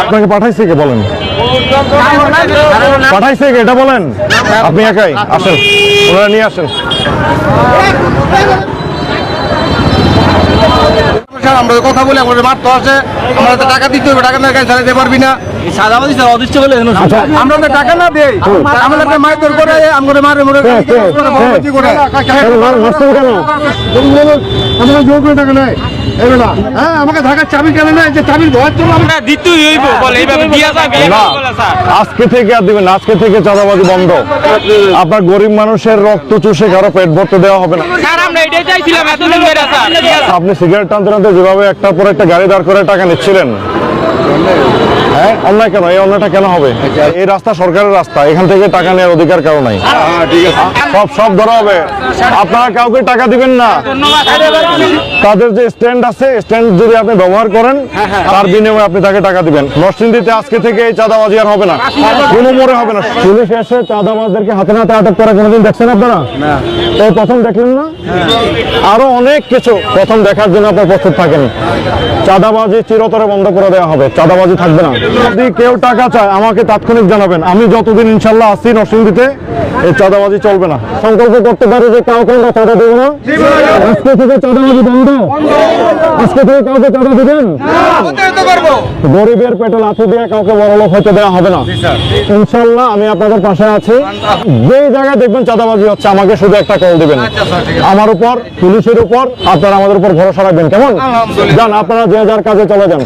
আপনাকে পাঠাইছে কে বলেন? পাঠাইছে কে এটা বলেন। আপনি একাই আসেন। ওনারা নিয়ে আসেন। স্যার কথা বলি আমাদের মারতে আছে আমরা তো টাকা দিতে হবে টাকা না গাড়ি চালাতে পারবি না সাদাবাদি স্যার বলে আচ্ছা আমরা তো টাকা দেই আমাদের মারধর করে আমাদের মারে মরে আমাদের জোর করে টাকা নেয় হ্যাঁ আজকে থেকে আর দিবেন না, আজকে থেকে চাঁদাবাজি বন্ধ আপনার গরিব মানুষের রক্ত চুষে কারও পেট ভরতে দেওয়া হবে না স্যার আমরা এটাই চাইছিলাম এতদিন ধরে স্যার আপনি সিগারেট টানতে টানতে যেভাবে একটার পর একটা গাড়ি দাঁড় করে টাকা নিচ্ছিলেন। হ্যাঁ অন্যায় কেন এই অন্যায়টা কেন হবে? এই রাস্তা সরকারের রাস্তা এখান থেকে টাকা নেওয়ার অধিকার কারও নাই। সব সব ধরা হবে। আপনারা কাউকে টাকা দিবেন না। তাদের যে স্ট্যান্ড আছে স্ট্যান্ড যদি আপনি ব্যবহার করেন তার বিনিময়ে আপনি তাকে টাকা দিবেন। নরসিংদীতে আজকে থেকে এই চাঁদাবাজি আর হবে না। কোনো মোড়ে হবে না। পুলিশ এসে চাঁদাবাজদেরকে হাতে নাতে আটক করে কোনোদিন দেখছেন আপনারা? এই প্রথম দেখলেন না? আরও অনেক কিছু প্রথম দেখার জন্য আপনার প্রস্তুত থাকেন। চাঁদাবাজি চিরতরে বন্ধ করে দেওয়া হবে। চাঁদাবাজি থাকবে না। যদি কেউ টাকা চায় আমাকে তাৎক্ষণিক জানাবেন। আমি যতদিন ইনশাল্লাহ আসি নরসিংদীতে এই চাঁদাবাজি চলবে না। সংকল্প করতে পারি যে কাউকে আমরা চাঁদা দেবো না? আজকে থেকে চাঁদাবাজি বন্ধ? আজকে থেকে কাউকে চাঁদা দিবেন? গরিবের পেটে লাথি দিয়ে কাউকে বড়লোক হতে দেওয়া হবে না। ইনশাল্লাহ আমি আপনাদের পাশে আছি। যে জায়গায় দেখবেন চাঁদাবাজি হচ্ছে আমাকে শুধু একটা কল দিবেন। আমার উপর পুলিশের উপর আপনারা আমাদের উপর ভরসা রাখবেন। কেমন? যান আপনারা যে যার কাজে চলে যান।